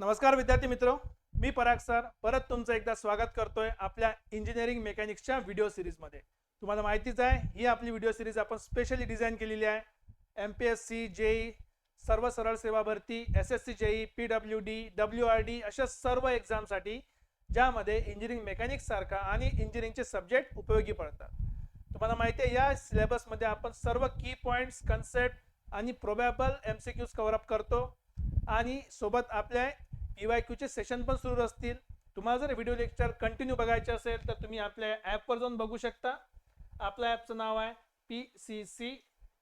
नमस्कार विद्यार्थी मित्र मी पराग सर. परत तुमचं एकदा स्वागत करतोय आपल्या इंजिनिअरिंग मेकॅनिक्सच्या व्हिडिओ सिरीजमध्ये तुम्हाला माहितीच आहे ही आपली व्हिडिओ सिरीज आपण स्पेशली डिझाईन केलेली आहे. M P S C J E सर्व सरळ सेवा भरती S S C J E P W D W R D अशा सर्व एक्झामसाठी ज्यामध्ये इंजिनिअरिंग मेकॅनिक्स सारखा आणि इंजिनिअरिंगचे सब्जेक्ट उपयोगी पडतात. तुम्हाला माहिती आहे या सिलेबसमध्ये आपण सर्व की पॉईंट्स कन्सेप्ट आणि probable M C Qs cover up करतो. आणि सोबत आपल्या पी वाय क्यूचे सेशन पण सुरू असतील. तुम्हाला जर व्हिडिओ लेक्चर कंटिन्यू बघायचे असेल तर तुम्ही आपल्या ॲपवर जाऊन बघू शकता. आपल्या ॲपचं नाव आहे P C C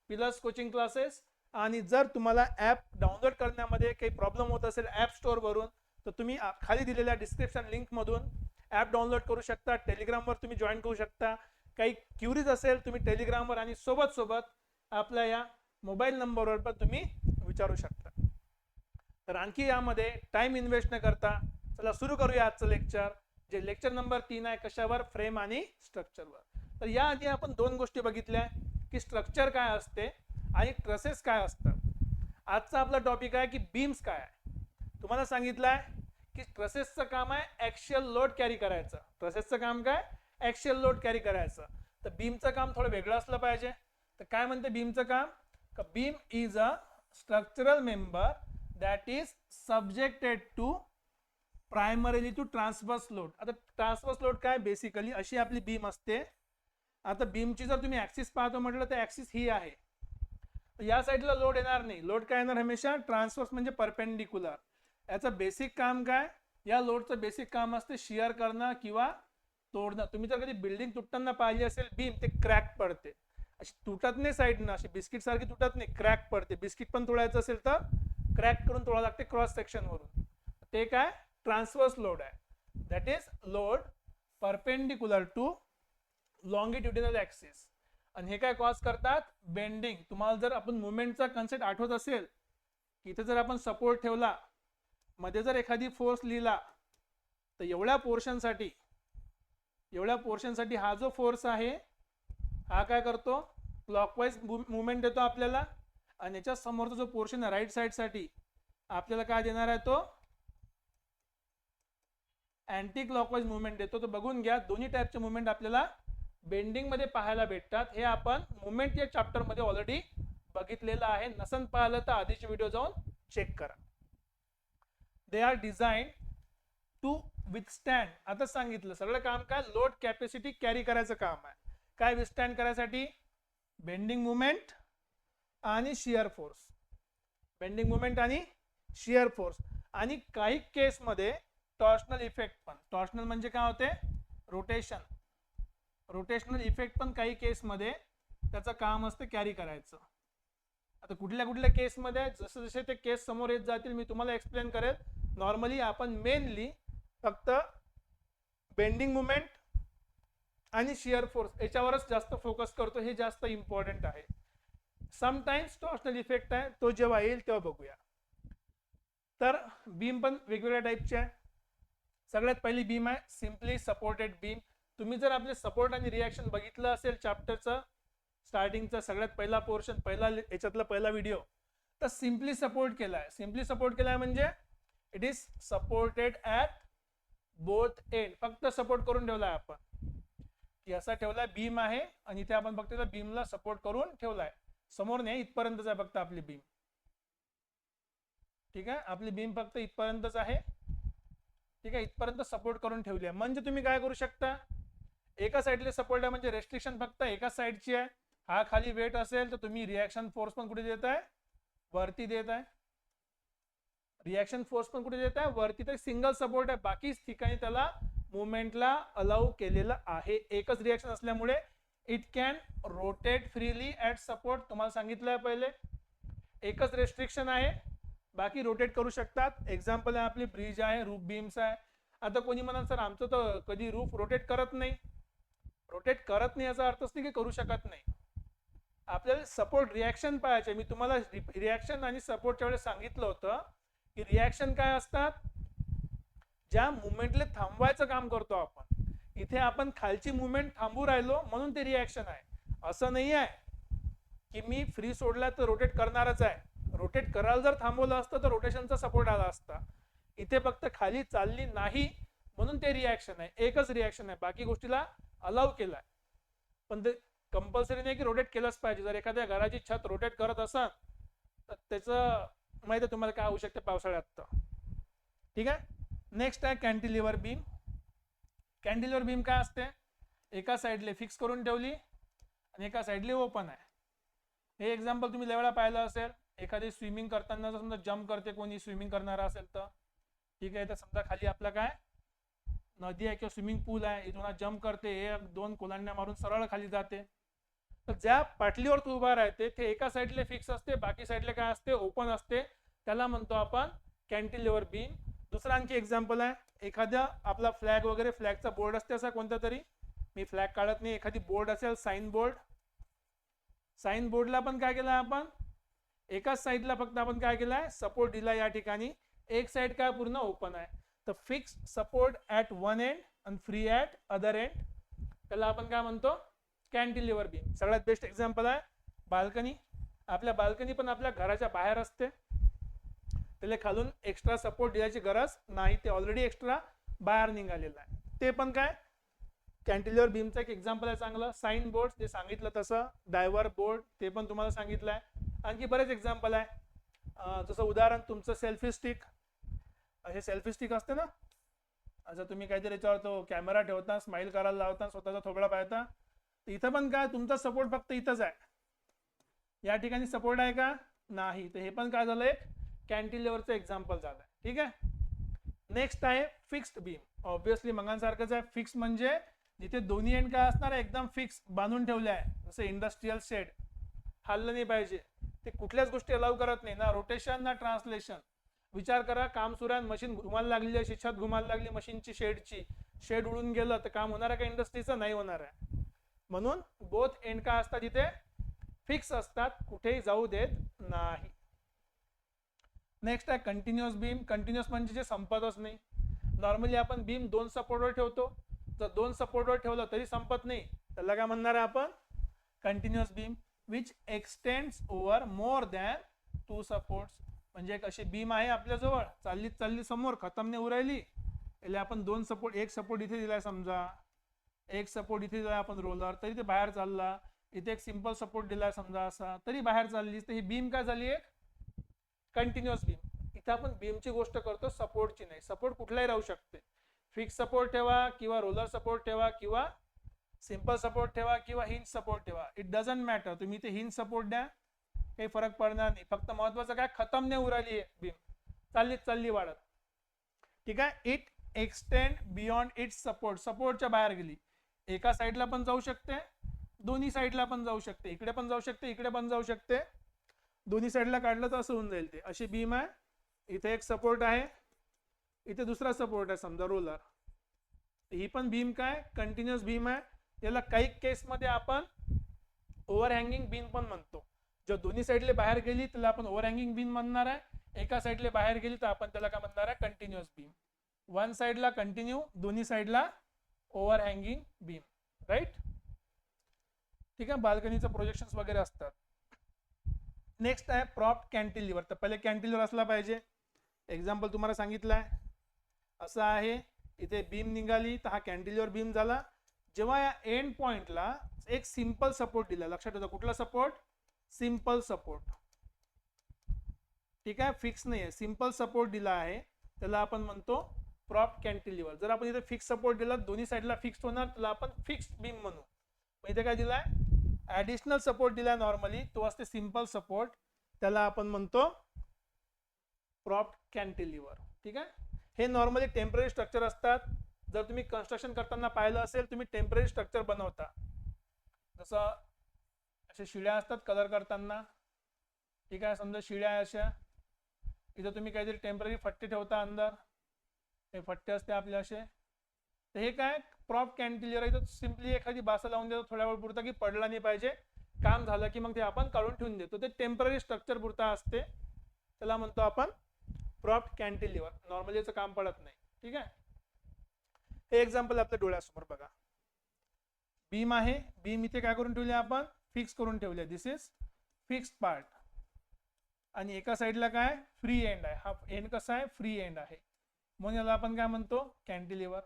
plus coaching classes आणि जर तुम्हाला ॲप डाउनलोड करण्यामध्ये काही प्रॉब्लेम होत असेल ॲप स्टोअरवरून तर तुम्ही खाली दिलेल्या डिस्क्रिप्शन लिंकमधून ॲप डाउनलोड करू शकता. टेलिग्रामवर तुम्ही जॉईन करू शकता. काही क्युरीज असेल तुम्ही टेलिग्रामवर आणि सोबत सोबत आपल्या या मोबाईल नंबरवर पण तुम्ही विचारू शकता. तर आणखी यामध्ये टाइम इन्व्हेस्ट न करता चला सुरू करूया आजचं लेक्चर जे लेक्चर नंबर तीन आहे कशावर? फ्रेम आणि स्ट्रक्चरवर तर याआधी आपण दोन गोष्टी बघितल्या की स्ट्रक्चर काय असते आणि ट्रसेस काय असतात. आजचा आपला टॉपिक आहे की बीम्स काय आहे. तुम्हाला सांगितलं आहे की ट्रसेसचं काम आहे ॲक्शियल लोड कॅरी करायचं. ट्रसेसचं काम काय? ॲक्शियल लोड कॅरी करायचं. तर बीमचं काम थोडं वेगळं असलं पाहिजे. तर काय म्हणते बीमचं काम? का beam is a structural member that is subjected to primarily to transverse load आता ट्रान्सवर्स लोड काय बेसिकली अशी आपली बीम असते. आता बीमची जर तुम्ही ऍक्सिस पाहतो म्हटलं तर ऍक्सिस ही आहे. या साईडला लोड येणार नाही. लोड काय येणार हमेशा? ट्रान्सवर्स म्हणजे परपेंडिक्युलर याचं बेसिक काम काय? या लोडचं बेसिक काम असते शिअर करणं किंवा तोडणं. तुम्ही जर कधी बिल्डिंग तुटताना पाहिली असेल बीम ते क्रॅक पडते. अशी तुटत नाही साईडनं अशी बिस्किट सारखी तुटत नाही क्रॅक पडते. बिस्किट पण तोडायचं असेल तर क्रॅक करून तोडावं लागते क्रॉस सेक्शनवरून ते काय? ट्रान्सवर्स लोड आहे. That is load perpendicular to longitudinal axis आणि हे काय कॉज करतात? बेंडिंग तुम्हाला जर आपण मुवमेंटचा कन्सेप्ट आठवत असेल की इथे जर आपण सपोर्ट ठेवला मध्ये जर एखादी फोर्स लिहिला तर एवढ्या पोर्शनसाठी एवढ्या पोर्शनसाठी हा जो फोर्स आहे हा काय करतो? क्लॉकवाईज मुवमेंट देतो आपल्याला. आणि याच्या समोरचा जो पोर्शन आहे राईट साईडसाठी आपल्याला काय देणार आहे तो? अँटी क्लॉकवाईज मुवमेंट देतो. तो बघून घ्या दोन्ही टाईपचे मुवमेंट आपल्याला बेंडिंगमध्ये पाहायला भेटतात. हे आपण मुवमेंट या चॅप्टरमध्ये ऑलरेडी बघितलेलं आहे. नसन पाहिलं तर आधीचे व्हिडिओ जाऊन चेक करा. They are design to withstand आता सांगितलं सगळं काम काय? लोड कॅपॅसिटी कॅरी करायचं काम आहे. काय विथस्टँड करायसाठी? बेंडिंग मुवमेंट आणि शिअर फोर्स. बेंडिंग मुवमेंट आणि शिअर फोर्स. आणि काही केसमध्ये टॉर्शनल इफेक्ट पण. टॉर्शनल म्हणजे काय होते? रोटेशन. रोटेशनल इफेक्ट पण काही केसमध्ये त्याचं काम असतं कॅरी करायचं. आता कुठल्या कुठल्या केसमध्ये जसे जसे ते केस समोर येत जातील मी तुम्हाला एक्सप्लेन करेल. नॉर्मली आपण मेनली फक्त बेंडिंग मुवमेंट आणि शिअर फोर्स याच्यावरच जास्त फोकस करतो. हे जास्त इम्पॉर्टंट आहे. समटाईम्स टॉर्शनल इफेक्ट आहे तो जेव्हा येईल तेव्हा बघूया. तर बीम पण वेगवेगळ्या टाईपचे आहे. सगळ्यात पहिली बीम आहे सिम्पली सपोर्टेड बीम तुम्ही जर आपले सपोर्ट आणि रिॲक्शन बघितलं असेल चॅप्टरचं स्टार्टिंगचा सगळ्यात पहिला पोर्शन पहिला याच्यातला पहिला व्हिडिओ तर सिम्पली सपोर्ट केला आहे सिम्पली सपोर्ट केला आहे म्हणजे it is supported at both end फक्त सपोर्ट करून ठेवला आहे आपण. की असा ठेवलाय बीम आहे आणि इथे आपण फक्त बीमला सपोर्ट करून ठेवलाय. समोर नाही इथपर्यंतच आहे फक्त आपली बीम. ठीक आहे? आपली बीम फक्त इथपर्यंतच आहे. ठीक आहे? इथपर्यंत सपोर्ट करून ठेवली आहे. म्हणजे तुम्ही काय करू शकता? एका साईडले सपोर्ट आहे म्हणजे रेस्ट्रिक्शन फक्त एका साईडची आहे. हा खाली वेट असेल तर तुम्ही रिॲक्शन फोर्स पण कुठे देत आहे? वरती देत आहे. रिॲक्शन फोर्स पण कुठे देत आहे? वरती तर सिंगल सपोर्ट आहे. बाकीच ठिकाणी त्याला मुवमेंटला अलाउ केलेलं आहे. एकच रिॲक्शन असल्यामुळे it can rotate freely at support तुम्हाला सांगितलं आहे पहिले. एकच रेस्ट्रिक्शन आहे. बाकी रोटेट करू शकतात. एक्झाम्पल आहे आपली ब्रिज आहे रूफ बीम्स आहे. आता कोणी म्हणाल सर आमचं तर कधी रूफ रोटेट करत नाही. रोटेट करत नाही याचा अर्थच नाही की करू शकत नाही. आपल्याला सपोर्ट रिॲक्शन पाहायचे. मी तुम्हाला रिॲक्शन आणि सपोर्टच्या वेळेस सांगितलं होतं की रिॲक्शन काय असतात? ज्या मुवमेंटला थांबवायचं काम करतो आपण. इथे आपण खालची मुवमेंट थांबू राहिलो म्हणून ते रिॲक्शन आहे. असं नाही आहे की मी फ्री सोडला तर रोटेट करणारच आहे. रोटेट करायला जर थांबवलं असतं तर रोटेशनचा सपोर्ट आला असता. इथे फक्त खाली चालली नाही म्हणून ते रिॲक्शन आहे. एकच रिॲक्शन आहे. बाकी गोष्टीला अलाव केलाय. पण ते कंपल्सरी नाही की रोटेट केलंच पाहिजे. जर एखाद्या घराची छत रोटेट करत असाल तर त्याचं माहिती तुम्हाला काय होऊ शकते पावसाळ्यात तर. ठीक आहे? नेक्स्ट आहे कॅन्टिलिव्हर बीम कॅन्टिलिव्हर बीम काय असते? एका साईडले फिक्स करून ठेवली आणि एका साईडले ओपन आहे. हे एक्झाम्पल तुम्ही लेवळा पाहिलं असेल. एखादी स्विमिंग करताना जर समजा जम्प करते कोणी स्विमिंग करणारा असेल तर. ठीक आहे तर समजा खाली आपलं काय? नदी आहे किंवा स्विमिंग पूल आहे. इथून जम्प करते हे दोन कोलांड्या मारून सरळ खाली जाते. तर ज्या पाटलीवर तू उभा राहते ते एका साईडले फिक्स असते बाकी साईडले काय असते? ओपन असते. त्याला म्हणतो आपण कॅन्टिलिव्हर बीम दुसरा आणखी एक्झाम्पल आहे. एखाद्या आपला फ्लॅग वगैरे फ्लॅगचा बोर्ड असते असा कोणता तरी? मी फ्लॅग काढत नाही. एखादी बोर्ड असेल साईन बोर्ड साईन बोर्डला पण काय केलं आपण? एकाच साईडला फक्त आपण काय केलं आहे सपोर्ट दिला या ठिकाणी. एक साईड काय पूर्ण ओपन आहे. तर fix support at one end आणि फ्री ॲट अदर एंड त्याला आपण काय म्हणतो? कॅन्टिलिव्हर बीम सगळ्यात बेस्ट एक्झाम्पल आहे. बाल्कनी. आपल्या बाल्कनी पण आपल्या घराच्या बाहेर असते. त्याला खालून एक्स्ट्रा सपोर्ट द्यायची गरज नाही. ते ऑलरेडी एक्स्ट्रा बाहेर निघालेलं आहे. ते पण काय? कॅन्टिलिव्हर बीमचं एक एक्झाम्पल आहे चांगलं. साईन बोर्ड जे सांगितलं तसं. डायव्हर बोर्ड ते पण तुम्हाला सांगितलं आहे. आणखी बरेच एक्झाम्पल आहे. जसं उदाहरण तुमचं सेल्फी स्टिक हे सेल्फी स्टिक असते ना? असं तुम्ही काहीतरी याच्यावर तो कॅमेरा ठेवता स्माईल करायला लावता स्वतःचा थोबडा पाहता. तर इथं पण काय? तुमचा सपोर्ट फक्त इथंच आहे. या ठिकाणी सपोर्ट आहे का? नाही. तर हे पण काय झालं एक? कॅन्टिलेवरचं एक्झाम्पल झालं. ठीक आहे? नेक्स्ट आहे फिक्स्ड बीम ऑब्विसली मंगांसारखंच आहे. फिक्स म्हणजे जिथे दोन्ही एंड काय असणार आहे? एकदम फिक्स बांधून ठेवले आहे. जसं इंडस्ट्रीयल शेड हल्लं नाही पाहिजे. ते कुठल्याच गोष्टी अलाव करत नाही. ना रोटेशन ना ट्रान्सलेशन विचार करा काम सुरू आहे मशीन घुमायला लागली आहे. शिक्षात घुमायला लागली मशीनची शेडची शेड उडून गेलं तर काम होणार आहे का? इंडस्ट्रीचं नाही होणार आहे. म्हणून बोथ एंड काय असतात तिथे फिक्स असतात. कुठेही जाऊ देत नाही. नेक्स्ट आहे कंटिन्युअस बीम कंटिन्युअस म्हणजे जे संपतच नाही. नॉर्मली आपण बीम दोन सपोर्टवर ठेवतो. जर दोन सपोर्टवर ठेवलं तरी संपत नाही. त्याला काय म्हणणार आहे आपण continuous beam which extends over more than two supports म्हणजे एक अशी बीम आहे आपल्याजवळ चालली चालली समोर खतमने उरायली. याला आपण दोन सपोर्ट एक सपोर्ट इथे दिलाय समजा. एक सपोर्ट इथे दिला आपण रोलर तरी ते बाहेर चालला. इथे एक सिंपल सपोर्ट दिलाय समजा असा. तरी बाहेर चालली तर ही बीम काय झाली एक? कंटिन्युअस बीम इथं आपण बीमची गोष्ट करतो सपोर्टची नाही. सपोर्ट कुठलाही राहू शकते. फिक्स सपोर्ट ठेवा किंवा रोलर सपोर्ट ठेवा किंवा सिंपल सपोर्ट ठेवा किंवा हिंज सपोर्ट ठेवा. इट डझंट मॅटर तुम्ही ते हिंज सपोर्ट द्या. काही फरक पडणार नाही. फक्त महत्वाचं काय? खतम नाही उराली आहे बीम चालली चालली वाढत. ठीक आहे? It extend beyond its support सपोर्टच्या बाहेर गेली. एका साईडला पण जाऊ शकते. दोन्ही साईडला पण जाऊ शकते. इकडे पण जाऊ शकते इकडे पण जाऊ शकते. दोन्ही साईडला काढलं तर असं होऊन जाईल ते. अशी बीम आहे. इथे एक सपोर्ट आहे. इथे दुसरा सपोर्ट आहे समजा रोलर ही पण बीम काय? कंटिन्युअस बीम आहे. याला काही केसमध्ये आपण ओव्हर हँगिंग बीम पण म्हणतो. जर दोन्ही साईडले बाहेर गेली त्याला आपण ओव्हर हँगिंग बीम म्हणणार आहे. एका साईडले बाहेर गेली तर आपण त्याला काय म्हणणार आहे? कंटिन्युअस बीम वन साईडला कंटिन्यू दोन्ही साईडला ओव्हर हँगिंग बीम राईट ठीक आहे? बाल्कनीचं प्रोजेक्शन्स वगैरे असतात. नेक्स्ट आहे प्रॉप कॅन्टिलिव्हर तर पहिले कॅन्टिलिव्हर असला पाहिजे. एक्झाम्पल तुम्हाला सांगितलं आहे. असं आहे इथे बीम निघाली तर हा कॅन्टिलिव्हर बीम झाला. जेव्हा या एंड पॉइंटला एक सिंपल सपोर्ट दिला लक्षात ठेवा कुठला सपोर्ट सिंपल सपोर्ट ठीक आहे फिक्स नाही आहे. सिंपल सपोर्ट दिला आहे. त्याला आपण म्हणतो प्रॉप कॅन्टिलिव्हर जर आपण इथे फिक्स सपोर्ट दिला दोन्ही साईडला फिक्स होणार त्याला आपण फिक्स बीम म्हणू. पण इथे काय दिलाय? ऍडिशनल सपोर्ट दिला नॉर्मली तो असते सिंपल सपोर्ट त्याला आपण म्हणतो प्रॉप कॅन्टिलिव्हर ठीक आहे? हे नॉर्मली टेंपररी स्ट्रक्चर असतात. जर तुम्ही कन्स्ट्रक्शन करताना पाहिलं असेल तुम्ही टेंपररी स्ट्रक्चर बनवता. जसं अशा शिड्या असतात कलर करताना. ठीक आहे? समजा शिड्या आहे अशा. इथं तुम्ही काहीतरी टेंपररी फट्टे ठेवता अंदर. हे फट्टे असते आपले असे. तर हे काय? प्रॉप कॅन्टिलियर इथं सिम्पली एखादी बासा लावून देतो थोड्या वेळ पुरता की पडला नाही पाहिजे. काम झालं की मग ते आपण काढून ठेवून देतो. ते टेंपररी स्ट्रक्चर पुरता असते. त्याला म्हणतो आपण प्रॉप कॅन्टिलिव्हर नॉर्मली याचं काम पडत नाही. ठीक आहे? हे एक्झाम्पल आपल्या डोळ्यासमोर बघा. बीम आहे. बीम इथे काय करून ठेवले आपण? फिक्स करून ठेवले दिस इज फिक्स पार्ट आणि एका साईडला काय? फ्री एंड आहे. हा एंड कसा आहे? फ्री एंड आहे. म्हणून याला आपण काय म्हणतो? कॅन्टिलिव्हर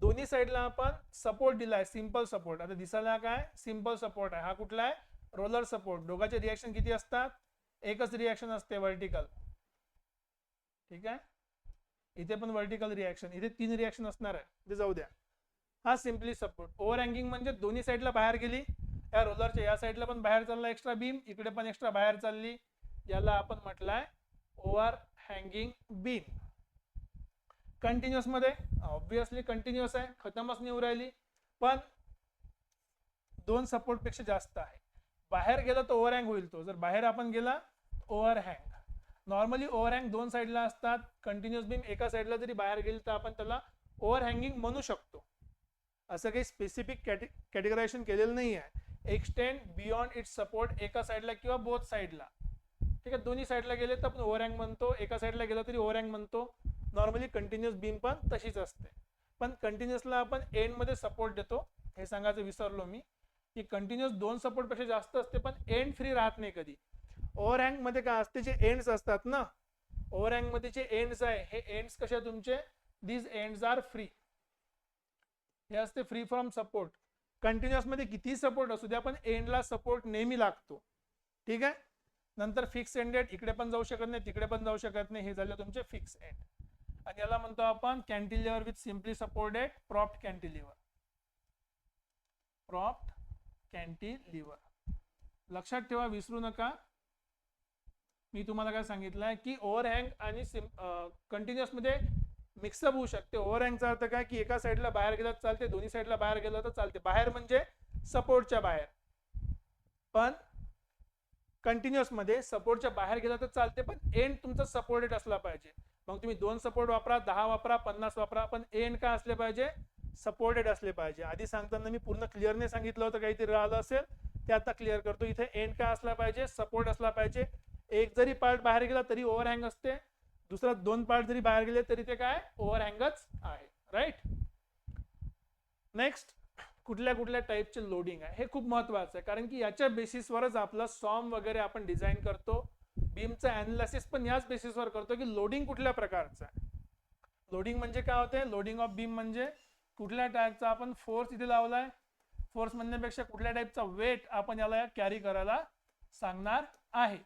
दोन्ही साईडला आपण सपोर्ट दिलाय सिंपल सपोर्ट आता दिसायला काय? सिंपल सपोर्ट आहे. हा कुठला आहे? रोलर सपोर्ट दोघांचे रिॲक्शन किती असतात? एकच रिॲक्शन असते व्हर्टिकल ठीक आहे? इथे पण व्हर्टिकल रिॲक्शन इथे तीन रिॲक्शन असणार आहे. ते जाऊ द्या. हा सिम्पली सपोर्ट ओव्हर हँगिंग म्हणजे दोन्ही साईडला बाहेर गेली. या रोलरच्या या साईडला पण बाहेर चालला एक्स्ट्रा बीम इकडे पण एक्स्ट्रा बाहेर चालली. याला आपण म्हटलंय ओव्हर हँगिंग बीम कंटिन्युअसमध्ये ऑब्विसली कंटिन्युअस आहे खतमच नाही राहिली. पण दोन सपोर्टपेक्षा जास्त आहे. बाहेर गेला तर ओव्हर हँग होईल तो. जर बाहेर आपण गेला over hang normally over hang दोन साईडला असतात. कंटिन्युअस बीम एका साईडला जरी बाहेर गेली तर आपण त्याला ओव्हर हँगिंग म्हणू शकतो. असं काही स्पेसिफिक कॅटे कॅटेगरायझेशन केलेलं नाही आहे. एक्सटेंड बियॉन्ड इट्स सपोर्ट एका साईडला किंवा बोथ साईडला ठीक आहे दोन्ही साईडला गेले तर आपण ओव्हर हँग म्हणतो. एका साईडला गेला तरी ओव्हर हँग म्हणतो. नॉर्मली कंटिन्युअस बीम पण तशीच असते. पण कंटिन्युअसला आपण एंडमध्ये सपोर्ट देतो. हे सांगायचं विसरलो मी. की कंटिन्युअस दोन सपोर्टपेक्षा जास्त असते पण एंड फ्री राहत नाही कधी. ओव्हर हँगमध्ये काय असते जे एंड्स असतात ना ओव्हर हँगमध्ये जे एंड्स आहे हे एंड्स कसे तुमचे? दीज एंड्स आर फ्री हे असते फ्री फ्रॉम सपोर्ट कंटिन्युअसमध्ये कितीही सपोर्ट असू द्या पण एंडला सपोर्ट नेहमी लागतो. ठीक आहे? नंतर फिक्स एंडेड इकडे पण जाऊ शकत नाही तिकडे पण जाऊ शकत नाही. हे झालं तुमचे फिक्स एंड आणि याला म्हणतो आपण cantilever with simply supported propped cantilever propped cantilever लक्षात ठेवा विसरू नका. मी तुम्हाला काय सांगितलं आहे की ओव्हरहँग आणि सिम कंटिन्युअसमध्ये मिक्सअप होऊ शकते. ओव्हरहँगचा अर्थ काय? की एका साईडला बाहेर गेलं तर चालते दोन्ही साईडला बाहेर गेलं तर चालते. बाहेर म्हणजे सपोर्टच्या बाहेर. पण कंटिन्युअसमध्ये सपोर्टच्या बाहेर गेला तर चालते पण एंड तुमचा सपोर्टेड असला पाहिजे. मग तुम्ही दोन सपोर्ट वापरा दहा वापरा पन्नास वापरा. पण एंड का असले पाहिजे? सपोर्टेड असले पाहिजे. आधी सांगताना मी पूर्ण क्लिअरने सांगितलं होतं काहीतरी राहिलं असेल ते आता क्लिअर करतो. इथे एंड का असला पाहिजे? सपोर्ट असला पाहिजे. एक जरी पार्ट बाहेर गेला तरी ओव्हरहँग असते. दुसरा दोन पार्ट जरी बाहेर गेले तरी ते काय? ओव्हरहँगच आहे. राईट नेक्स्ट कुठल्या कुठल्या टाईपचे लोडिंग आहे? हे खूप महत्वाचं आहे. कारण की याच्या बेसिसवरच आपलं सॉम वगैरे आपण डिझाईन करतो. बीमचं अनालिसिस पण याच बेसिसवर करतो की लोडिंग कुठल्या प्रकारचं आहे. लोडिंग म्हणजे काय होते लोडिंग ऑफ बीम म्हणजे कुठल्या टाईपचा आपण फोर्स इथे लावलाय? फोर्स म्हणण्यापेक्षा कुठल्या टाईपचा वेट आपण याला कॅरी करायला सांगणार आहे?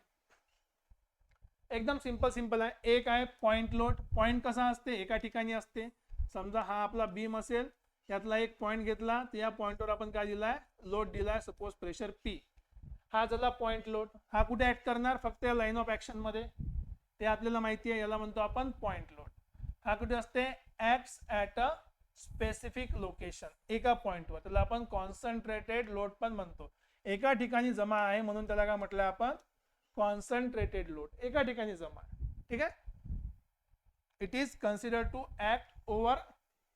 एकदम सिंपल सिंपल आहे. एक आहे पॉइंट लोड पॉइंट कसा असते? एका ठिकाणी असते. समजा हा आपला बीम असेल यातला एक पॉइंट घेतला तर या पॉइंटवर आपण काय दिलाय? लोड दिलाय. सपोज प्रेशर पी हा झाला पॉइंट लोड हा कुठे ऍक्ट करणार? फक्त या लाईन ऑफ ऍक्शनमध्ये. ते आपल्याला माहिती आहे याला म्हणतो आपण पॉइंट लोड हा कुठे असते? Acts at a specific location एका पॉइंटवर त्याला आपण कॉन्सन्ट्रेटेड लोड पण म्हणतो. एका ठिकाणी जमा आहे म्हणून त्याला काय म्हटलं आपण? कॉन्सन्ट्रेटेड लोड एका ठिकाणी जमा आहे. ठीक आहे? It is consider to act over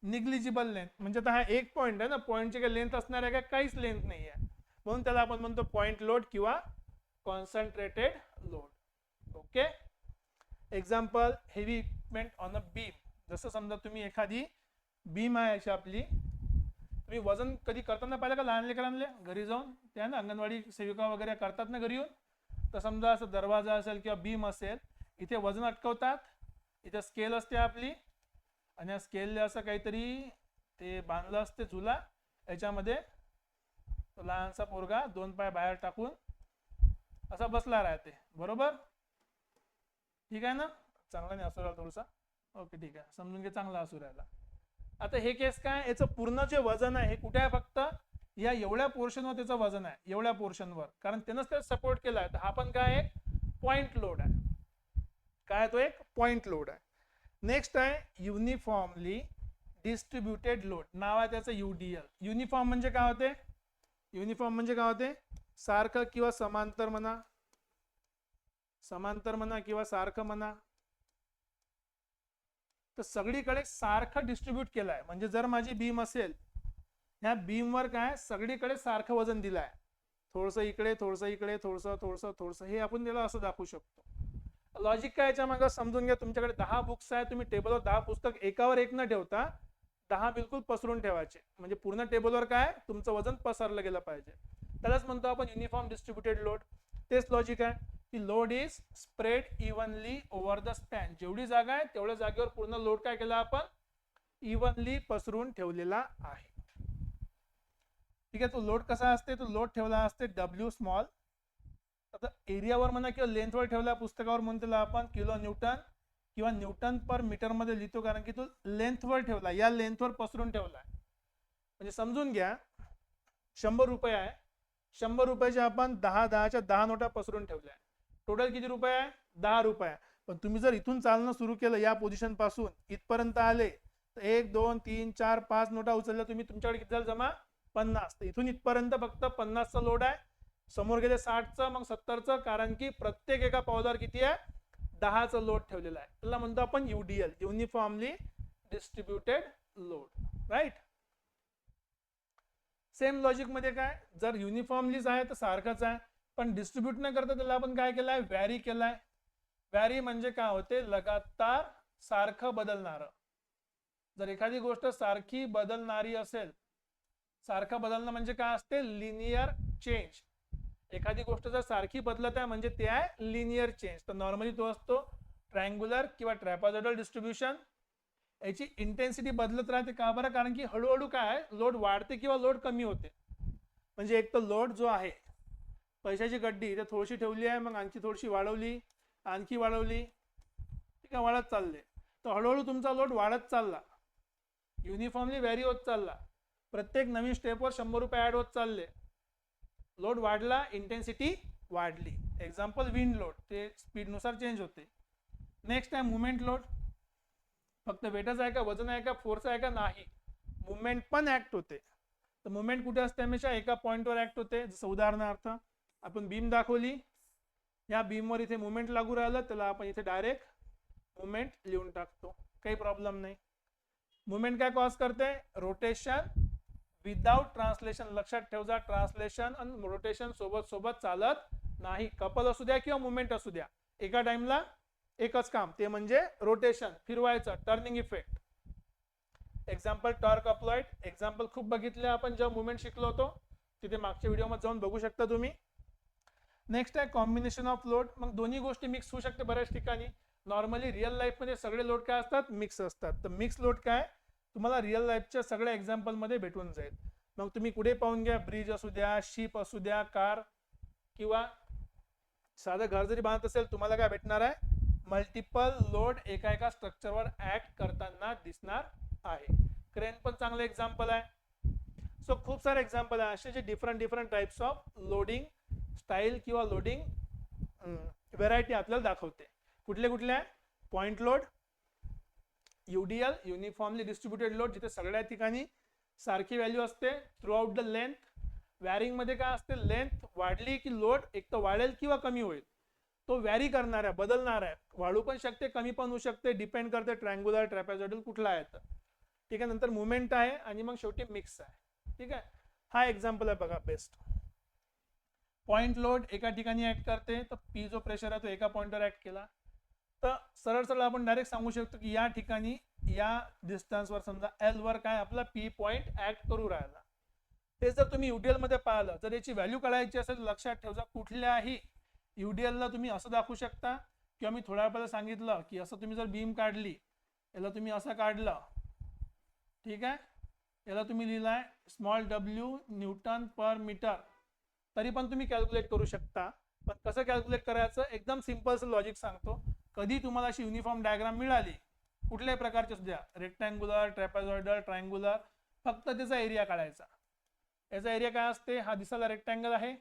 negligible length म्हणजे आता हा एक पॉइंट आहे ना. पॉइंटची काही लेंथ असणार आहे का? काहीच लेंथ नाही आहे म्हणून त्याला आपण म्हणतो पॉइंट लोड किंवा concentrated load okay example heavy equipment on a beam जसं समजा तुम्ही एखादी बीम आहे अशी आपली तुम्ही वजन कधी करताना पाहिलं का? लहान लेकरांले घरी जाऊन त्या ना अंगणवाडी सेविका वगैरे करतात ना घरी येऊन? तर समजा असं दरवाजा असेल किंवा बीम असेल इथे वजन अटकवतात इथे स्केल असते आपली आणि या स्केलला असं काहीतरी ते बांधलं असते झुला याच्यामध्ये तो लहानसा पोरगा दोन पाय बाहेर टाकून असा बसला राहते. बरोबर? ठीक आहे ना? चांगला नाही असू राहिला थोडासा. ओके ठीक आहे. समजून घे चांगला असू राहिला. आता हे केस काय? याचं पूर्ण जे वजन आहे हे कुठे आहे फक्त? या एवढ्या पोर्शनवर त्याचं वजन आहे. एवढ्या पोर्शनवर कारण त्यानंच त्याला सपोर्ट केला आहे. तर हा पण काय एक पॉइंट लोड आहे. काय तो एक? पॉइंट लोड आहे. नेक्स्ट आहे युनिफॉर्मली डिस्ट्रीब्युटेड लोड नाव आहे त्याचं युडीएल युनिफॉर्म म्हणजे काय होते? युनिफॉर्म म्हणजे काय होते? सारखं किंवा समांतर म्हणा. समांतर म्हणा किंवा सारखं म्हणा. तर सगळीकडे सारखं डिस्ट्रीब्यूट केलं आहे म्हणजे जर माझी बीम असेल ह्या बीमवर काय सगळीकडे सारखं वजन दिलं आहे थोडंसं इकडे थोडंसं इकडे थोडंसं थोडंसं थोडंसं. हे आपण त्याला असं दाखवू शकतो. लॉजिक काय याच्या मागं? समजून घ्या. तुमच्याकडे दहा बुक्स आहे तुम्ही टेबलवर दहा पुस्तक एकावर एक न ठेवता. दहा बिलकुल पसरून ठेवायचे. म्हणजे पूर्ण टेबलवर काय? तुमचं वजन पसरलं गेलं पाहिजे. त्यालाच म्हणतो आपण युनिफॉर्म डिस्ट्रीब्युटेड लोड तेच लॉजिक आहे की load is spread evenly over the span जेवढी जागा आहे तेवढ्या जागेवर पूर्ण लोड काय केला आपण? इव्हनली पसरून ठेवलेला आहे. ठीक आहे तो लोड कसा असते? तो लोड ठेवला असते डब्ल्यू स्मॉल आता एरियावर म्हणा किंवा लेंथवर ठेवला पुस्तकावर म्हणतो आपण किलो न्यूटन किंवा न्यूटन पर मीटरमध्ये लिहितो कारण की तो लेंथवर ठेवला या लेंथवर पसरून ठेवला म्हणजे समजून घ्या शंभर रुपये आहे. शंभर रुपयाचे आपण दहा दहाच्या दहा नोटा पसरून ठेवल्या टोटल किती रुपये आहे? दहा रुपये पण तुम्ही जर इथून चालणं सुरू केलं या पोझिशनपासून इथपर्यंत आले तर एक दोन तीन चार पाच नोटा उचलल्या तुम्ही तुमच्याकडे किती झालं जमा? पन्नास. तर इथून इथपर्यंत फक्त पन्नासचा लोड आहे. समोर गेले साठचं मग सत्तरचं कारण की प्रत्येक एका पावदार किती आहे? दहाचा लोड ठेवलेलं आहे. त्याला म्हणतो आपण UDL uniformly distributed load right same लॉजिकमध्ये काय? जर युनिफॉर्मलीच आहे तर सारखंच आहे पण डिस्ट्रीब्यूट न करता त्याला आपण काय केलंय? व्हॅरी केलाय. व्हॅरी म्हणजे काय होते? लगातार सारखं बदलणार. जर एखादी गोष्ट सारखी बदलणारी असेल सारखं बदलणं म्हणजे काय असते? लिनियर चेंज एखादी गोष्ट जर सारखी बदलत आहे म्हणजे ते आहे लिनियर चेंज तर नॉर्मली तो असतो ट्रँग्युलर किंवा ट्रॅपाझोडल डिस्ट्रीब्युशन याची इंटेन्सिटी बदलत राहते. का बरं? कारण की हळूहळू काय लोड वाढते किंवा लोड कमी होते. म्हणजे एक तर लोड जो आहे पैशाची गड्डी तर थोडीशी ठेवली आहे मग आणखी थोडीशी वाढवली आणखी वाढवली ठीक आहे वाढत चालले. तर हळूहळू तुमचा लोड वाढत चालला. युनिफॉर्मली व्हॅरी होत चालला. प्रत्येक नवीन स्टेपवर शंभर रुपये ॲड होत चालले. लोड वाढला इंटेन्सिटी वाढली. एक्झाम्पल विंड लोड ते स्पीडनुसार चेंज होते. नेक्स्ट आहे मुवमेंट लोड फक्त वेटच आहे का वजन आहे का फोर्स आहे का नाही. मुवमेंट पण ऍक्ट होते. तर मुवमेंट कुठे असते हमेशा? एका पॉइंटवर ऍक्ट होते. जसं उदाहरणार्थ आपण बीम दाखवली. या बीमवर इथे मुवमेंट लागू राहिलं त्याला आपण इथे डायरेक्ट मुवमेंट लिहून टाकतो. काही प्रॉब्लेम नाही. मुवमेंट काय कॉज करते? रोटेशन विदाउट ट्रान्सलेशन लक्षात ठेवजा ट्रान्सलेशन आणि रोटेशन सोबत सोबत चालत नाही. कपल असू द्या किंवा मुवमेंट असू द्या. एका टाइमला एकच काम. ते म्हणजे रोटेशन फिरवायचं turning effect example torque applied example खूप बघितले आपण जेव्हा मुवमेंट शिकलो होतो. तिथे मागच्या व्हिडिओमध्ये जाऊन बघू शकता तुम्ही. नेक्स्ट आहे कॉम्बिनेशन ऑफ लोड मग दोन्ही गोष्टी मिक्स होऊ शकते बऱ्याच ठिकाणी. नॉर्मली रिअल लाईफमध्ये सगळे लोड काय असतात? मिक्स असतात. तर मिक्स लोड काय? तुम्हाला रिअल लाईफच्या सगळ्या एक्झाम्पलमध्ये भेटून जाईल. मग तुम्ही कुठे पाहून घ्या ब्रिज असू द्या शिप असू द्या कार किंवा साधं घर जरी बांधत असेल तुम्हाला काय भेटणार आहे? मल्टिपल लोड एका एका स्ट्रक्चरवर ऍक्ट करताना दिसणार आहे. क्रेन पण चांगलं एक्झाम्पल आहे. सो खूप सारे एक्झाम्पल आहे. असे जे different different types of loading style किंवा लोडिंग व्हेरायटी आपल्याला दाखवते. कुठले कुठले आहे? Point load UDL uniformly distributed load जिथे सगळ्या ठिकाणी सारखी व्हॅल्यू असते थ्रू आउट द लेंथ वॅरिंगमध्ये काय असते? लेंथ वाढली की लोड एक तर वाढेल किंवा कमी होईल. तो व्हॅरी करणार आहे बदलणार आहे वाढू पण शकते कमी पण होऊ शकते डिपेंड करते ट्रँग्युलर ट्रॅपॅझॉडल कुठला आहे तर. ठीक आहे नंतर मुवमेंट आहे आणि मग शेवटी मिक्स आहे. ठीक आहे? हा एक्झाम्पल आहे बघा बेस्ट पॉइंट लोड एका ठिकाणी ऍक्ट करते तर पी जो प्रेशर आहे तो एका पॉइंटवर ऍक्ट केला. तर सरळ सरळ आपण डायरेक्ट सांगू शकतो की या ठिकाणी या डिस्टन्सवर समजा एल वर काय आपला पी पॉइंट ऍक्ट करू राहिला. ते जर तुम्ही युडीएलमध्ये पाहिलं जर याची व्हॅल्यू काढायची असेल तर लक्षात ठेवा कुठल्याही युडीएलला ला तुम्ही असं दाखवू शकता. किंवा मी थोड्या वेळा सांगितलं की असं तुम्ही जर बीम काढली याला तुम्ही असं काढलं. ठीक आहे? याला तुम्ही लिहिलाय small W newton per metre तरी पण तुम्ही कॅल्क्युलेट करू शकता. पण कसं कॅल्क्युलेट करायचं? एकदम सिम्पलचं लॉजिक सांगतो. कधी तुम्हाला अशी युनिफॉर्म डायग्राम मिळाली कुठल्याही प्रकारची सुद्धा रेक्टँग्युलर ट्रॅपाझॉइडल ट्रायंग्युलर फक्त त्याचा एरिया काढायचा. याचा एरिया काय असते? हा दिसायला रेक्टँगल आहे.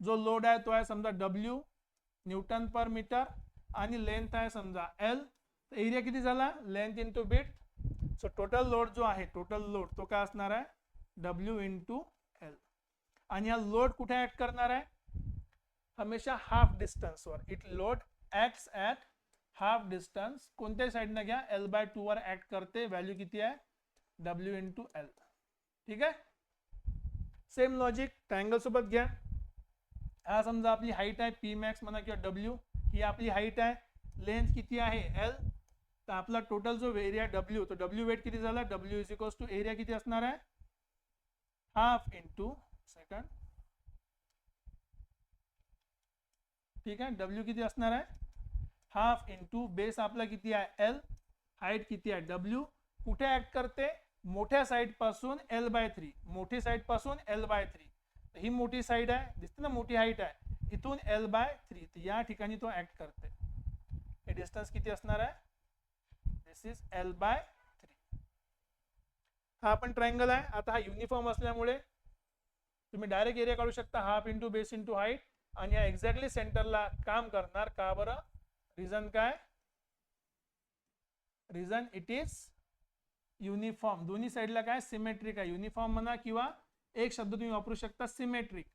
जो लोड आहे तो आहे समजा डब्ल्यू न्यूटन पर मीटर आणि लेंथ आहे समजा एल तर एरिया किती झाला? Length into beat so total load जो आहे टोटल लोड तो काय असणार आहे? डब्ल्यू इंटू एल आणि हा लोड कुठे ऍड करणार आहे? हमेशा half डिस्टन्सवर it load acts at half distance कोणत्याही साईडनं घ्या. एल बाय टू वर ऍक्ट करते. व्हॅल्यू किती आहे? डब्ल्यू इन टू एल ठीक आहे? सेम लॉजिक ट्रायंगल सोबत घ्या. हा समजा आपली हाईट आहे पी मॅक्स म्हणा किंवा डब्ल्यू ही आपली हाईट आहे. लेंथ किती आहे? एल तर आपला टोटल जो एरिया डब्ल्यू तो डब्ल्यू वेट किती झाला? W is equals to area किती असणार आहे? हाफ इंटू सेकंड ठीक आहे? डब्ल्यू किती असणार आहे? हाफ इंटू बेस आपला किती आहे? एल हाईट किती आहे? डब्ल्यू कुठे ऍक्ट करते? मोठ्या साईडपासून एल बाय थ्री मोठी साईडपासून एल बाय थ्री ही मोठी साईड आहे. दिसते ना मोठी हाईट आहे. इथून एल बाय थ्री या ठिकाणी तो ऍक्ट करते. हे डिस्टन्स किती असणार आहे? This is L by three हा आपण ट्रायंगल आहे. आता हा युनिफॉर्म असल्यामुळे तुम्ही डायरेक्ट एरिया काढू शकता. Half into base into height आणि या एक्झॅक्टली सेंटरला काम करणार का बरं? रिझन काय? रिझन इट इज युनिफॉर्म दोन्ही साईडला काय? सिमेट्रिक आहे. युनिफॉर्म म्हणा किंवा एक शब्द तुम्ही वापरू शकता सिमेट्रिक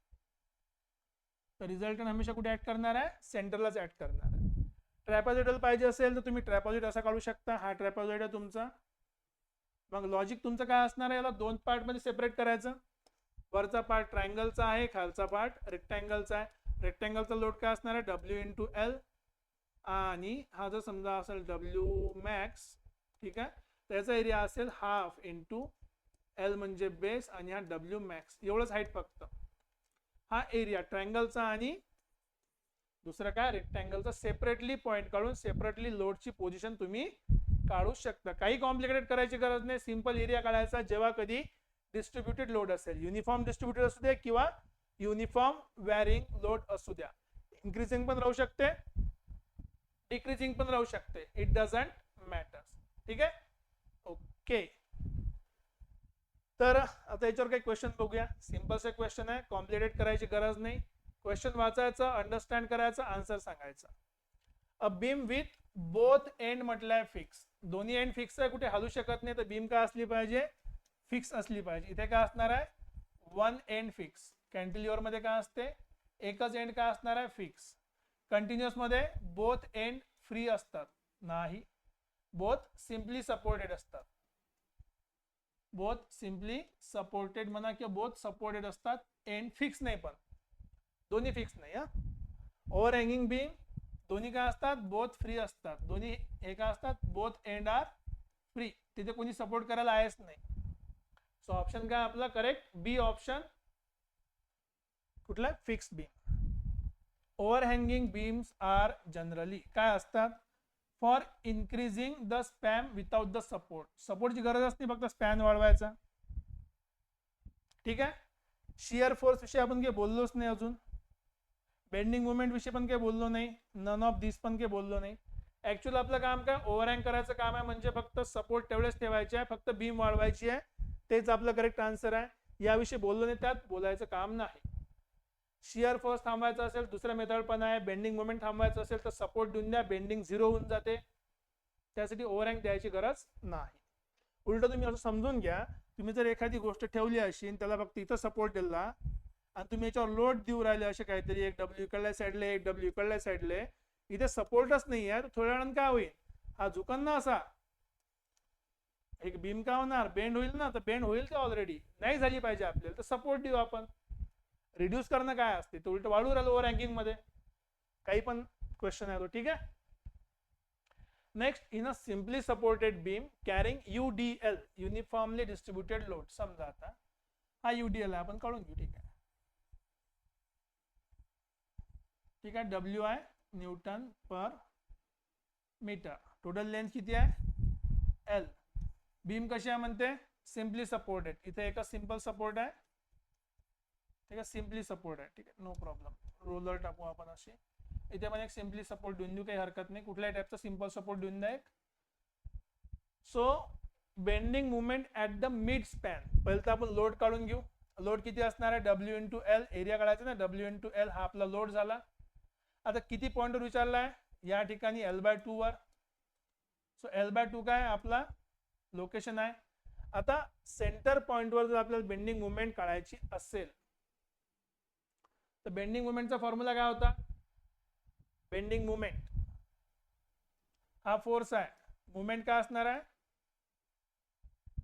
तर रिझल्ट हमेशा कुठे ऍड करणार आहे? सेंटरलाच ऍड करणार आहे. ट्रॅपॉझिटल पाहिजे असेल तर तुम्ही ट्रॅपॉझिट असा काढू शकता. हा ट्रॅपॉझिट आहे तुमचा. मग लॉजिक तुमचं काय असणार आहे? याला दोन पार्टमध्ये सेपरेट करायचं. वरचा पार्ट ट्रायंगलचा आहे खालचा पार्ट रेक्टँगलचा आहे. रेक्टँगलचा लोड काय असणार आहे? डब्ल्यू इंटू एल आणि हा जर समजा असेल डब्ल्यू मॅक्स ठीक आहे? त्याचा एरिया असेल हाफ इंटू एल म्हणजे बेस आणि हा डब्ल्यू मॅक्स एवढंच हाईट फक्त. हा एरिया ट्रँगलचा आणि दुसरं काय? रेक्टँगलचा सेपरेटली पॉईंट काढून सेपरेटली लोडची पोझिशन तुम्ही काढू शकता. काही कॉम्प्लिकेटेड करायची गरज नाही. सिंपल एरिया काढायचा. जेव्हा कधी डिस्ट्रीब्युटेड लोड असेल. युनिफॉर्म डिस्ट्रीब्युटेड असू दे किंवा युनिफॉर्म वॅरिंग लोड असू द्या. इन्क्रीजिंग पण राहू शकते. डिक्रीजिंग पण राहू शकते. इट डझंट मॅटर ठीक आहे? ओके तर आता याच्यावर काही क्वेश्चन बघूया. सिम्पलचे क्वेश्चन आहे. कॉम्प्लिकेट करायची गरज नाही. क्वेश्चन वाचायचं अंडरस्टँड करायचं आन्सर सांगायचं. A beam with both end म्हटलंय फिक्स दोन्ही एंड फिक्स आहे. कुठे हलू शकत नाही तर बीम काय असली पाहिजे? फिक्स असली पाहिजे. इथे काय असणार आहे? वन एंड फिक्स कॅन्टिलिव्हरमध्ये काय असते? एकच एंड काय असणार आहे? फिक्स कंटिन्युअसमध्ये बोथ एंड फ्री असतात. नाही. बोथ सिम्पली सपोर्टेड असतात. बोथ सिम्पली सपोर्टेड म्हणा किंवा बोथ सपोर्टेड असतात एंड फिक्स नाही पण. दोन्ही फिक्स नाही हा? ओव्हर हँगिंग बीम दोन्ही काय असतात? बोथ फ्री असतात. दोन्ही हे काय असतात. बोथ एंड आर फ्री तिथे कोणी सपोर्ट करायला आहेच नाही. सो ऑप्शन काय आपला? करेक्ट बी ऑप्शन कुठला? Fix beam overhanging beams are generally काय असतात? For increasing the span without the support सपोर्टची गरज असते फक्त स्पॅन वाढवायचा. ठीक आहे? शिअर फोर्स विषयी आपण काही बोललोच नाही अजून. बेंडिंग मुवमेंट विषयी पण काही बोललो नाही. नन ऑफ दिस पण काही बोललो नाही. ऍक्च्युअल आपलं काम काय? ओव्हरहँग करायचं काम आहे म्हणजे फक्त सपोर्ट तेवढेच ठेवायचे आहे. फक्त बीम वाढवायची आहे. तेच आपलं करेक्ट आन्सर आहे. याविषयी बोललो नाही. त्यात बोलायचं काम नाही. शिअर फोर्स थांबवायचा असेल दुसरा मेथड पण आहे. बेंडिंग मुवमेंट थांबवायचं असेल तर सपोर्ट देऊन द्या. बेंडिंग झिरो होऊन जाते. त्यासाठी ओव्हर द्यायची गरज नाही. उलट तुम्ही असं समजून घ्या. तुम्ही जर एखादी गोष्ट ठेवली अशी त्याला फक्त इथं सपोर्ट दिला आणि तुम्ही याच्यावर लोड देऊ राहिले असे काहीतरी एक डब्ल्यू इकडल्या साईडले एक डब्ल्यू इकडल्या साईडले इथे सपोर्टच नाही आहे तर थोड्या वेळानं काय होईल? हा झुकन ना असा. एक बीम का होणार? बेंड होईल ना? तर बेंड होईल ते ऑलरेडी नाही झाली पाहिजे आपल्याला. तर सपोर्ट देऊ आपण. रिड्यूस करणं काय असते? तो उलट वाढू राहिलो रँकिंगमध्ये. काही पण क्वेश्चन आहे तो. ठीक आहे? Next in a simply supported beam carrying U D L uniformly distributed load समजा आता हा यू डी एल आहे. आपण काढून घेऊ. ठीक आहे? ठीक आहे? W I newton per metre total length किती आहे? एल बीम कशी आहे म्हणते? सिम्पली सपोर्टेड इथे एक सिंपल सपोर्ट आहे. ठीक आहे? सिम्पली सपोर्ट आहे. ठीक आहे? नो प्रॉब्लेम रोलर टाकू आपण अशी. इथे पण एक सिम्पली सपोर्ट देऊन देऊ. काही हरकत नाही. कुठल्याही टाईपचा सिंपल सपोर्ट देऊन द्या एक. So bending movement at the mid span पहिलं तर आपण लोड काढून घेऊ. लोड किती असणार आहे? W into L area काढायचा ना डब्ल्यू इन टू एल हा आपला लोड झाला. आता किती पॉईंटवर विचारला आहे? या ठिकाणी एल बाय टू वर. सो एल बाय टू काय आपला लोकेशन आहे. आता सेंटर पॉईंटवर जर आपल्याला बेंडिंग मुवमेंट काढायची असेल तर बेंडिंग मुवमेंटचा फॉर्म्युला काय होता? बेंडिंग मुवमेंट हा फोर्स आहे. मुवमेंट काय असणार आहे?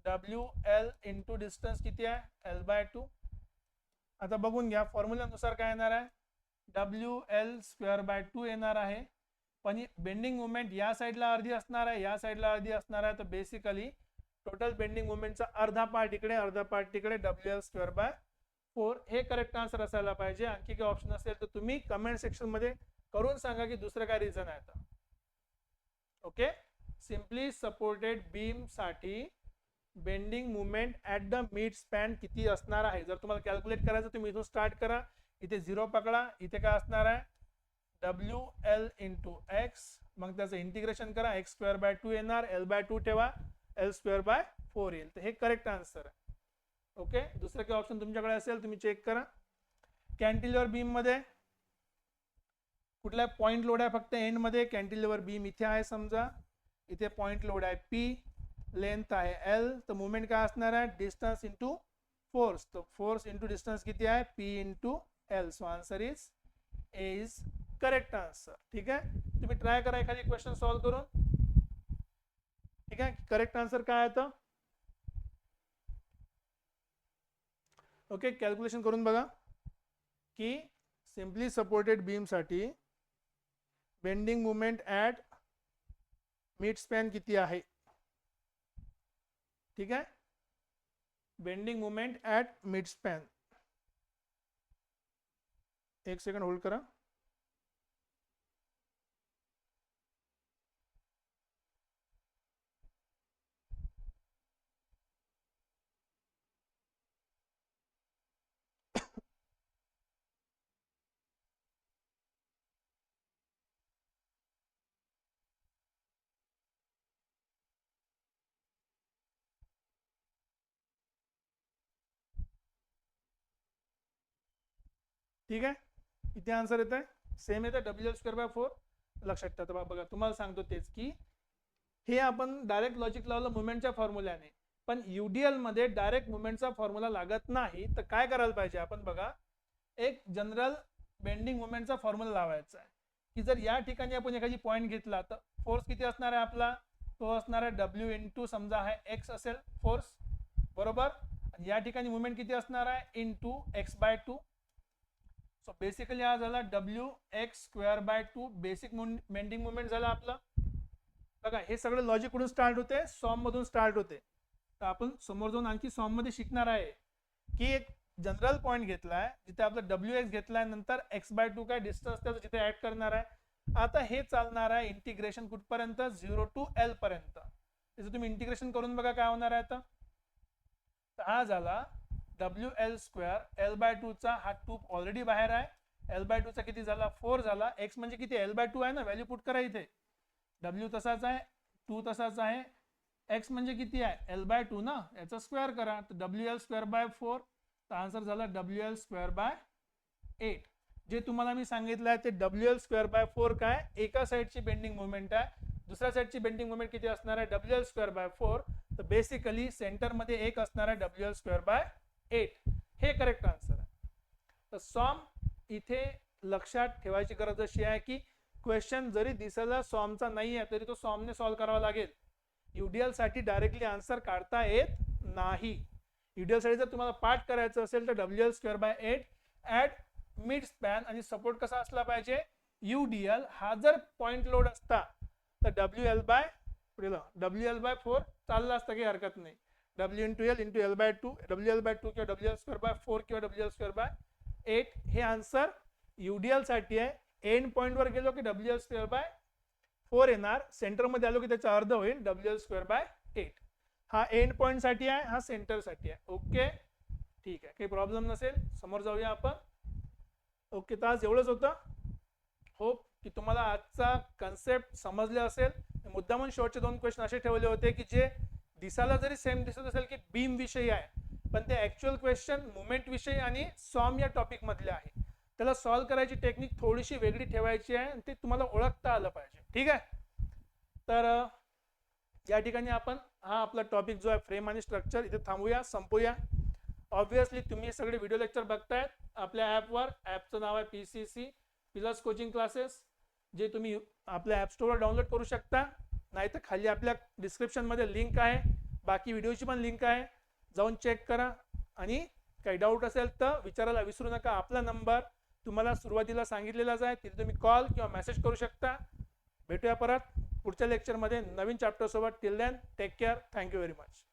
डब्ल्यू एल इंटू डिस्टन्स किती आहे? एल बाय टू आता बघून घ्या. फॉर्म्युल्यानुसार काय येणार आहे? W L square by two येणार आहे. पण बेंडिंग मुवमेंट या साईडला अर्धी असणार आहे. या साईडला अर्धी असणार आहे. तर बेसिकली टोटल बेंडिंग मुवमेंटचा अर्धा पार्ट इकडे अर्धा पार्ट तिकडे. W L square by four हे करेक्ट आन्सर असायला पाहिजे. आणखी काही ऑप्शन असेल तर तुम्ही कमेंट सेक्शनमध्ये करून सांगा की दुसरं काय रिझन आहे आता. ओके सिम्पली सपोर्टेड बीमसाठी bending movement at the mid span किती असणार आहे? जर तुम्हाला कॅल्क्युलेट करायचं तुम्ही इथून स्टार्ट करा. इथे झिरो पकडा. इथे काय असणार आहे? डब्ल्यू एल इंटू एक्स मग त्याचं इंटिग्रेशन करा. एक्स स्क्वेअर बाय टू येणार. एल बाय टू ठेवा. एल स्क्वेअर बाय फोर येईल. तर हे करेक्ट आन्सर आहे. ओके? दुसरं काही ऑप्शन तुमच्याकडे असेल तुम्ही चेक करा. कॅन्टिलिव्हर बीममध्ये कुठला पॉइंट लोड आहे फक्त एंडमध्ये? कॅन्टिलिव्हर बीम इथे आहे समजा. इथे पॉइंट लोड आहे पी लेंथ आहे एल तर मुवमेंट काय असणार आहे? डिस्टन्स इंटू फोर्स तर फोर्स इंटू डिस्टन्स किती आहे? P into L so answer is A is correct answer ठीक आहे? तुम्ही ट्राय करा एखादी क्वेश्चन सॉल्व्ह करून. ठीक आहे? करेक्ट आन्सर काय आहे ओके कैलक्युलेशन करून बघा की सिम्पली सपोर्टेड बीमसाठी bending movement at mid span किती आहे? ठीक आहे? Bending movement at mid span एक सेकंड होल्ड करा. ठीक आहे? इथे आन्सर येत आहे सेम येतं W L square by four लक्षात ठेवा. बघा तुम्हाला सांगतो तेच की हे आपण डायरेक्ट लॉजिक लावलं मुवमेंटच्या फॉर्म्युल्याने पण युडीएलमध्ये डायरेक्ट मुवमेंटचा फॉर्म्युला लागत नाही तर काय करायला पाहिजे? आपण बघा एक जनरल बेंडिंग मुवमेंटचा फॉर्म्युला लावायचा आहे. की जर या ठिकाणी आपण एखादी पॉईंट घेतला तर फोर्स किती असणार आहे आपला? तो असणार आहे डब्ल्यू इन टू समजा आहे एक्स असेल फोर्स बरोबर? आणि या ठिकाणी मुवमेंट किती असणार आहे? In two X by two so basically हा झाला W X square by two basic bending movement झाला आपलं. बघा हे सगळं लॉजिक कुठून स्टार्ट होते? सॉम मधून स्टार्ट होते. तर आपण समोर जाऊन आणखी सॉममध्ये शिकणार आहे. की एक जनरल पॉईंट घेतलाय जिथे आपलं डब्ल्यू एक्स घेतलाय नंतर एक्स बाय टू काय डिस्टन्स त्याचं जिथे ऍड करणार आहे. आता हे चालणार आहे इंटिग्रेशन कुठपर्यंत? झिरो टू एल पर्यंत. त्याचं तुम्ही इंटिग्रेशन करून बघा काय होणार आहे आता. हा झाला W L square L by टूचा हा टू ऑलरेडी बाहेर आहे. एल बाय टूचा किती झाला? फोर झाला. एक्स म्हणजे किती? एल बाय टू आहे ना? व्हॅल्यू पुट करा इथे. डब्ल्यू तसाच आहे. टू तसाच आहे. एक्स म्हणजे किती आहे? एल बाय टू ना? याचा स्क्वेअर करा. तर W L square by four तर आन्सर झाला W L square by eight जे तुम्हाला मी सांगितलं आहे ते W L square by four काय? एका साईडची बेंडिंग मुवमेंट आहे. दुसऱ्या साईडची बेंडिंग मुवमेंट किती असणार आहे? W L square by four तर बेसिकली सेंटरमध्ये एक असणार आहे W L square by eight. हे करेक्ट आन्सर आहे. तर सॉम इथे लक्षात ठेवायची गरज अशी आहे की क्वेश्चन जरी दिसायला सॉमचा नाही आहे तरी तो सॉमने सॉल्व्ह करावा लागेल. युडीएलसाठी डायरेक्टली आन्सर काढता येत नाही. युडीएलसाठी जर तुम्हाला पाठ करायचं असेल तर W L square by eight at mid span आणि सपोर्ट कसा असला पाहिजे? युडीएल हा जर पॉइंट लोड असता तर W L by W L by four चालला असता काही हरकत नाही. W into L into L by two W L by two किंवा W L square by four किंवा W L square by eight हे आन्सर युडीएलसाठी आहे. एंड पॉईंटवर गेलो की W L square by four येणार. सेंटरमध्ये आलो की त्याचा अर्ध होईल W L square by eight. हा एंड पॉईंटसाठी आहे हा सेंटरसाठी आहे. ओके? ठीक आहे. काही प्रॉब्लेम नसेल समोर जाऊया आपण. ओके तर आज एवढंच होतं. होप की तुम्हाला आजचा कन्सेप्ट समजले असेल. मुद्दामून शेवटचे दोन क्वेश्चन असे ठेवले होते की जे दिसायला जरी सेम दिसत असेल की बीम विषयी आहे पण ते ऍक्च्युअल क्वेश्चन मुवमेंट विषयी आणि सॉम या टॉपिक मधले आहे. त्याला सॉल्व्ह करायची टेक्निक थोडीशी वेगळी ठेवायची आहे आणि ते तुम्हाला ओळखता आलं पाहिजे. ठीक आहे? तर या ठिकाणी आपण हा आपला टॉपिक जो आहे फ्रेम आणि स्ट्रक्चर इथे थांबूया संपूया. ऑब्विसली तुम्ही सगळे व्हिडिओ लेक्चर बघतायत. आपल्या ॲपवर ॲपचं नाव आहे P C C plus coaching classes जे तुम्ही आपल्या ॲप स्टोरवर डाउनलोड करू शकता. नाही तर खाली आपल्या डिस्क्रिप्शनमध्ये लिंक आहे. बाकी व्हिडिओची पण लिंक आहे. जाऊन चेक करा. आणि काही डाऊट असेल तर विचारायला विसरू नका. आपला नंबर तुम्हाला सुरुवातीला सांगितलेलाच आहे. तिथे तुम्ही कॉल किंवा मेसेज करू शकता. भेटूया परत पुढच्या लेक्चरमध्ये नवीन चॅप्टरसोबत till then take care thank you very much